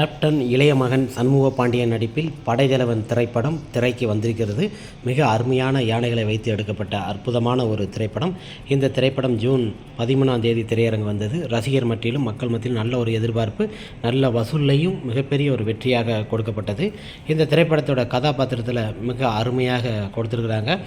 Captain இளைய மகன் சண்முக பாண்டியன் நடிப்பில் படைதலைவன் திரைப்படம் திரைக்கு வந்திருக்கிறது. மிக அருமையான யானைகளை வைத்து எடுக்கப்பட்ட அற்புதமான ஒரு திரைப்படம். இந்த திரைப்படம் ஜூன் பதிமூணாம் தேதி திரையரங்கு வந்தது. ரசிகர் மத்தியிலும் மக்கள் மத்தியிலும் நல்ல ஒரு எதிர்பார்ப்பு நல்ல வசூல்லையும் மிகப்பெரிய ஒரு வெற்றியாக கொடுக்கப்பட்டது. இந்த திரைப்படத்தோட கதாபாத்திரத்தில் மிக அருமையாக கொடுத்துருக்குறாங்க.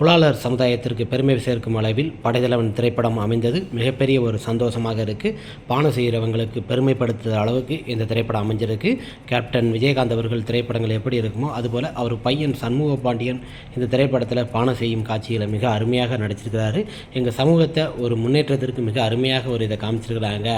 குலாலர் சமுதாயத்திற்கு பெருமை சேர்க்கும் அளவில் படைத்தலைவன் திரைப்படம் அமைந்தது. மிகப்பெரிய ஒரு சந்தோஷமாக இருக்குது பானை செய்கிறவங்களுக்கு பெருமைப்படுத்துகிற அளவுக்கு இந்த திரைப்படம் அமைஞ்சிருக்கு. கேப்டன் விஜயகாந்த் அவர்கள் திரைப்படங்கள் எப்படி இருக்குமோ அதுபோல் அவர் பையன் சண்முக பாண்டியன் இந்த திரைப்படத்தில் பானை செய்யும் காட்சிகளை மிக அருமையாக நடிச்சிருக்கிறாரு. எங்கள் சமூகத்தை ஒரு முன்னேற்றத்திற்கு மிக அருமையாக ஒரு இதை காமிச்சிருக்கிறாங்க.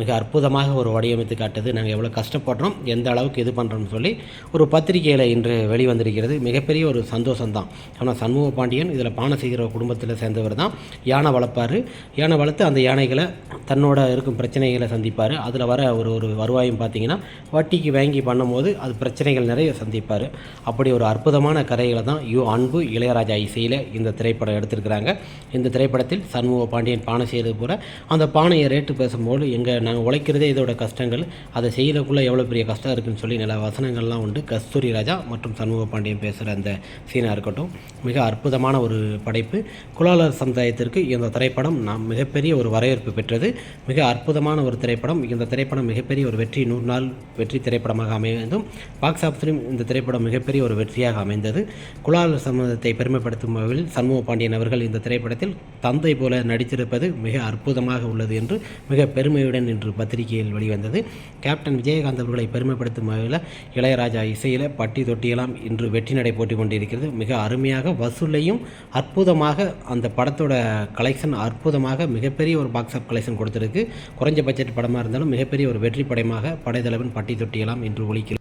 மிக அற்புதமாக ஒரு வடிவமைத்து காட்டுது. நாங்கள் எவ்வளோ கஷ்டப்படுறோம் எந்த அளவுக்கு இது பண்ணுறோம்னு சொல்லி ஒரு பத்திரிகையில் இன்று வெளிவந்திருக்கிறது. மிகப்பெரிய ஒரு சந்தோஷம்தான். ஆனால் சண்முக பாண்டியன் இதில் பானை செய்கிற குடும்பத்தில் சேர்ந்தவர் தான். யானை வளர்ப்பார். யானை வளர்த்து அந்த யானைகளை தன்னோட இருக்கும் பிரச்சனைகளை சந்திப்பார். அதில் வர ஒரு ஒரு வருவாயும் பார்த்தீங்கன்னா வட்டிக்கு வாங்கி பண்ணும்போது அது பிரச்சனைகள் நிறைய சந்திப்பார். அப்படி ஒரு அற்புதமான கதைகளை தான் யு அன்பு இளையராஜா இசையில் இந்த திரைப்படம் எடுத்திருக்கிறாங்க. இந்த திரைப்படத்தில் சண்முக பாண்டியன் பானை செய்கிறது போல அந்த பானையை ரேட்டு பேசும்போது எங்கள் நாங்கள் உழைக்கிறதே இதோட கஷ்டங்கள். அதை செய்யறதுக்குள்ளே எவ்வளோ பெரிய கஷ்டம் இருக்குன்னு சொல்லி நல்ல வசனங்கள்லாம் உண்டு. கஸ்தூரி ராஜா மற்றும் சண்முக பாண்டியன் பேசுகிற அந்த சீனாக இருக்கட்டும். மிக அற்புதமான ஒரு படைப்பு. குலாலர் சமுதாயத்திற்கு இந்த திரைப்படம் நாம் மிகப்பெரிய ஒரு வரவேற்பு பெற்றது. மிக அற்புதமான ஒரு திரைப்படம். இந்த திரைப்படம் மிகப்பெரிய ஒரு வெற்றி நூறு நாள் வெற்றி திரைப்படமாக அமைந்தும் பாக்ஸ் ஆஃபீஸிலும் இந்த திரைப்படம் மிகப்பெரிய ஒரு வெற்றியாக அமைந்தது. குலாலர் சமுதாயத்தை பெருமைப்படுத்தும் வகையில் சண்முக பாண்டியன் அவர்கள் இந்த திரைப்படத்தில் தந்தை போல நடித்திருப்பது மிக அற்புதமாக உள்ளது என்று மிக பெருமையுடன் இன்று பத்திரிகையில் வெளிவந்தது. கேப்டன் விஜயகாந்த் அவர்களை பெருமைப்படுத்தும் வகையில் இளையராஜா இசையில் பட்டி தொட்டியெல்லாம் இன்று வெற்றி நடை போட்டி கொண்டிருக்கிறது. மிக அருமையாக வசூலையும் அற்புதமாக அந்த படத்தோட கலெக்ஷன் அற்புதமாக மிகப்பெரிய ஒரு பாக்ஸ் ஆஃப் கலெக்ஷன் கொடுத்துருக்கு. குறைஞ்ச பட்ஜெட் படமாக இருந்தாலும் மிகப்பெரிய ஒரு வெற்றி படமாக படைத்தலைவன் பட்டி தொட்டியெல்லாம் இன்று ஒழிக்கிறது